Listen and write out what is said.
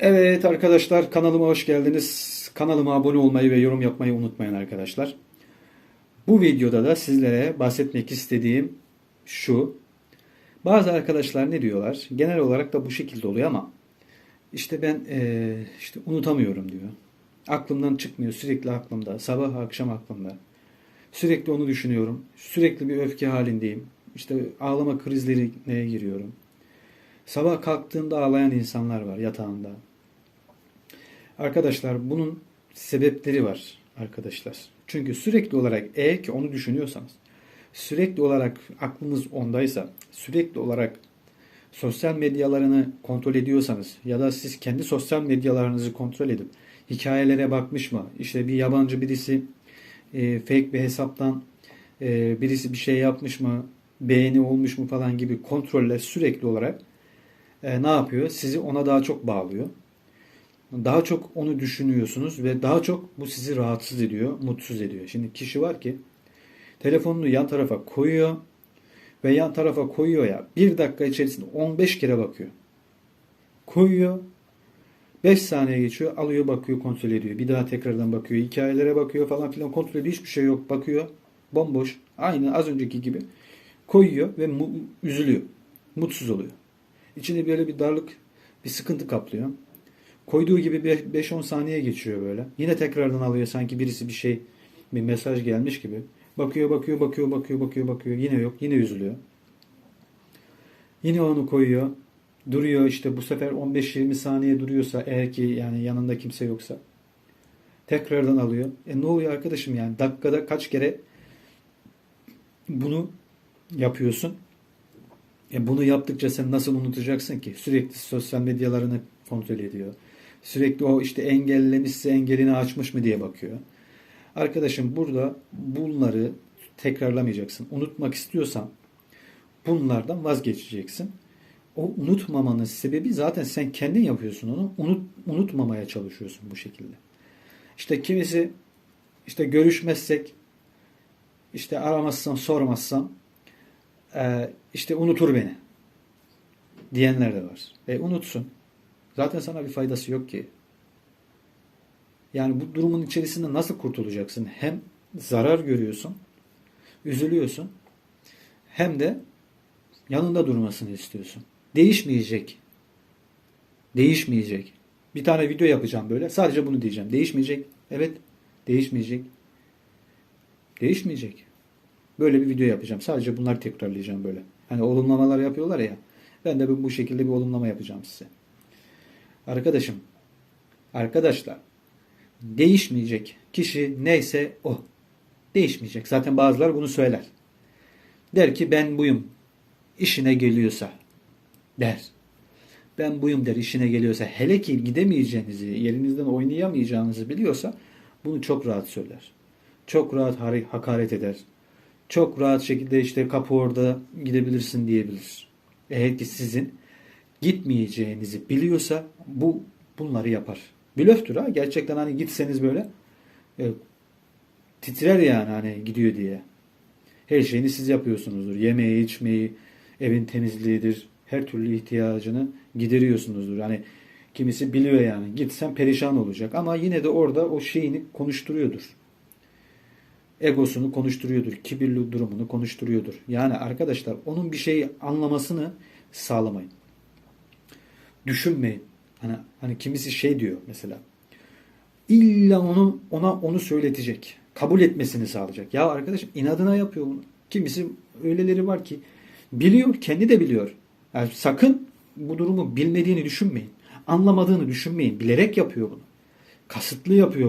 Evet arkadaşlar kanalıma hoş geldiniz. Kanalıma abone olmayı ve yorum yapmayı unutmayın arkadaşlar. Bu videoda da sizlere bahsetmek istediğim şu. Bazı arkadaşlar ne diyorlar? Genel olarak da bu şekilde oluyor ama işte ben eee, işte unutamıyorum diyor. Aklımdan çıkmıyor. Sürekli aklımda. Sabah akşam aklımda. Sürekli onu düşünüyorum. Sürekli bir öfke halindeyim. İşte ağlama krizlerine giriyorum. Sabah kalktığımda ağlayan insanlar var yatağında. Arkadaşlar bunun sebepleri var arkadaşlar. Çünkü sürekli olarak eğer ki onu düşünüyorsanız, sürekli olarak aklınız ondaysa, sürekli olarak sosyal medyalarını kontrol ediyorsanız ya da siz kendi sosyal medyalarınızı kontrol edip hikayelere bakmış mı? İşte bir yabancı birisi e, fake bir hesaptan e, birisi bir şey yapmış mı? Beğeni olmuş mu falan gibi kontroller sürekli olarak e, ne yapıyor? Sizi ona daha çok bağlıyor. Daha çok onu düşünüyorsunuz ve daha çok bu sizi rahatsız ediyor, mutsuz ediyor. Şimdi kişi var ki telefonunu yan tarafa koyuyor ve yan tarafa koyuyor ya bir dakika içerisinde 15 kere bakıyor. Koyuyor 5 saniye geçiyor alıyor bakıyor kontrol ediyor. Bir daha tekrardan bakıyor hikayelere bakıyor falan filan kontrol ediyor hiçbir şey yok bakıyor bomboş aynı az önceki gibi koyuyor ve mu- üzülüyor mutsuz oluyor. İçinde böyle bir darlık bir sıkıntı kaplıyor. Koyduğu gibi 5-10 saniye geçiyor böyle. Yine tekrardan alıyor sanki birisi bir şey bir mesaj gelmiş gibi. Bakıyor bakıyor bakıyor bakıyor bakıyor bakıyor yine yok yine üzülüyor. Yine onu koyuyor. Duruyor işte bu sefer 15-20 saniye duruyorsa eğer ki yani yanında kimse yoksa tekrardan alıyor. E ne oluyor arkadaşım yani dakikada kaç kere bunu yapıyorsun? E bunu yaptıkça sen nasıl unutacaksın ki? Sürekli sosyal medyalarını kontrol ediyor. Sürekli o işte engellemişse engelini açmış mı diye bakıyor. Arkadaşım burada bunları tekrarlamayacaksın. Unutmak istiyorsan bunlardan vazgeçeceksin. O unutmamanın sebebi zaten sen kendin yapıyorsun onu. Unut, unutmamaya çalışıyorsun bu şekilde. İşte kimisi işte görüşmezsek işte aramazsam sormazsam e, işte unutur beni diyenler de var. E unutsun. Zaten sana bir faydası yok ki. Yani bu durumun içerisinde nasıl kurtulacaksın? Hem zarar görüyorsun, üzülüyorsun, hem de yanında durmasını istiyorsun. Değişmeyecek. Değişmeyecek. Bir tane video yapacağım böyle. Sadece bunu diyeceğim. Değişmeyecek. Evet, değişmeyecek. Değişmeyecek. Böyle bir video yapacağım. Sadece bunları tekrarlayacağım böyle. Hani olumlamalar yapıyorlar ya. Ben de bu şekilde bir olumlama yapacağım size. Arkadaşım, arkadaşlar değişmeyecek kişi neyse o. Değişmeyecek. Zaten bazılar bunu söyler. Der ki ben buyum. İşine geliyorsa der. Ben buyum der işine geliyorsa. Hele ki gidemeyeceğinizi, yerinizden oynayamayacağınızı biliyorsa bunu çok rahat söyler. Çok rahat hakaret eder. Çok rahat şekilde işte kapı orada gidebilirsin diyebilir. Eğer ki sizin gitmeyeceğinizi biliyorsa bu bunları yapar. Blöftür ha. Gerçekten hani gitseniz böyle e, titrer yani hani gidiyor diye. Her şeyini siz yapıyorsunuzdur. Yemeği, içmeyi, evin temizliğidir. Her türlü ihtiyacını gideriyorsunuzdur. Hani kimisi biliyor yani. Gitsen perişan olacak. Ama yine de orada o şeyini konuşturuyordur. Egosunu konuşturuyordur. Kibirli durumunu konuşturuyordur. Yani arkadaşlar onun bir şey anlamasını sağlamayın. Düşünmeyin. Hani, hani kimisi şey diyor mesela. İlla onu ona onu söyletecek. Kabul etmesini sağlayacak. Ya arkadaşım inadına yapıyor bunu. Kimisi öyleleri var ki biliyor, kendi de biliyor. Yani sakın bu durumu bilmediğini düşünmeyin. Anlamadığını düşünmeyin. Bilerek yapıyor bunu. Kasıtlı yapıyor.